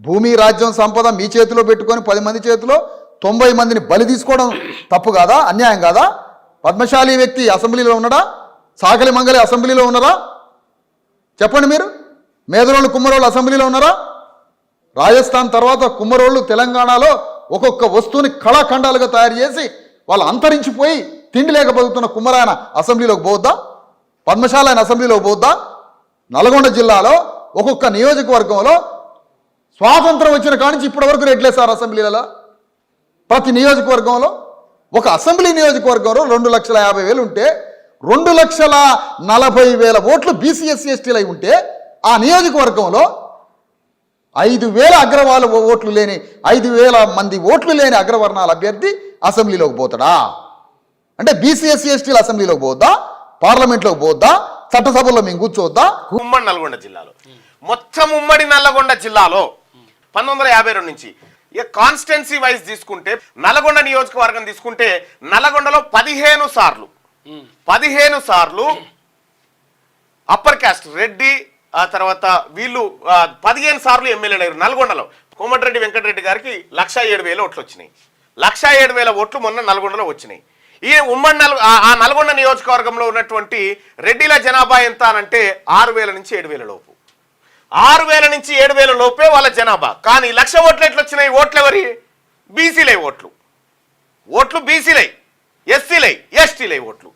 భూమి రాజ్యం సంపద మీ చేతిలో పెట్టుకొని పది మంది చేతిలో తొంభై మందిని బలి తీసుకోవడం తప్పు కాదా? అన్యాయం కాదా? పద్మశాలి వ్యక్తి అసెంబ్లీలో ఉన్నాడా? సాకలి మంగలి అసెంబ్లీలో ఉన్నారా? చెప్పండి మీరు. మేదరోళ్ళు కుమ్మరోళ్ళు అసెంబ్లీలో ఉన్నారా? రాజస్థాన్ తర్వాత కుమ్మరోళ్ళు తెలంగాణలో ఒక్కొక్క వస్తువుని కళాఖండాలుగా తయారు చేసి వాళ్ళు అంతరించిపోయి తిండి లేక బతుకుతున్న కుమ్మరాయన అసెంబ్లీలోకి పోద్దా పద్మశాల ఆయన అసెంబ్లీలోకి పోద్దా నల్గొండ జిల్లాలో ఒక్కొక్క నియోజకవర్గంలో స్వాతంత్రం వచ్చిన కానించి ఇప్పటి వరకు రెడ్లేసారు అసెంబ్లీలలో. ప్రతి నియోజకవర్గంలో ఒక అసెంబ్లీ నియోజకవర్గంలో రెండు లక్షల యాభై వేలు ఉంటే రెండు లక్షల నలభై వేల ఓట్లు బీసీఎస్సీ ఎస్టీలు అయి ఉంటే ఆ నియోజకవర్గంలో ఐదు వేల అగ్రవాల ఓట్లు లేని ఐదు వేల మంది ఓట్లు లేని అగ్రవర్ణాల అభ్యర్థి అసెంబ్లీలోకి పోతాడా? అంటే బీసీఎస్సీ ఎస్టీల అసెంబ్లీలోకి పోద్దా? పార్లమెంట్లోకి పోద్దా? చట్టసభలో మేము కూర్చోద్దా ఉమ్మడి నల్గొండ జిల్లాలో. మొత్తం ఉమ్మడి నల్లగొండ జిల్లాలో పంతొమ్మిది వందల యాభై రెండు నుంచి. ఇక కాన్స్టెన్సీ వైజ్ తీసుకుంటే నల్గొండ నియోజకవర్గం తీసుకుంటే నల్గొండలో పదిహేను సార్లు పదిహేను సార్లు అప్పర్ క్యాస్ట్ రెడ్డి ఆ తర్వాత వీళ్ళు పదిహేను సార్లు ఎమ్మెల్యేలు అయ్యారు నల్గొండలో. కోమటిరెడ్డి వెంకటరెడ్డి గారికి లక్ష ఏడు వేల ఓట్లు వచ్చినాయి. లక్ష ఏడు వేల ఓట్లు మొన్న నల్గొండలో వచ్చినాయి. ఈ ఉమ్మడి నల్ ఆ- ఆ నల్గొండ నియోజకవర్గంలో ఉన్నటువంటి రెడ్డిల జనాభా ఎంత అనంటే ఆరు వేల నుంచి ఏడు వేల లోపు. ఆరు వేల నుంచి ఏడు వేల లోపే వాళ్ళ జనాభా. కానీ లక్ష ఓట్లు ఎట్లా వచ్చినాయి ఓట్లు ఎవరి బీసీలై ఓట్లు. ఓట్లు బీసీలై ఎస్సీలై ఎస్టీలై ఓట్లు.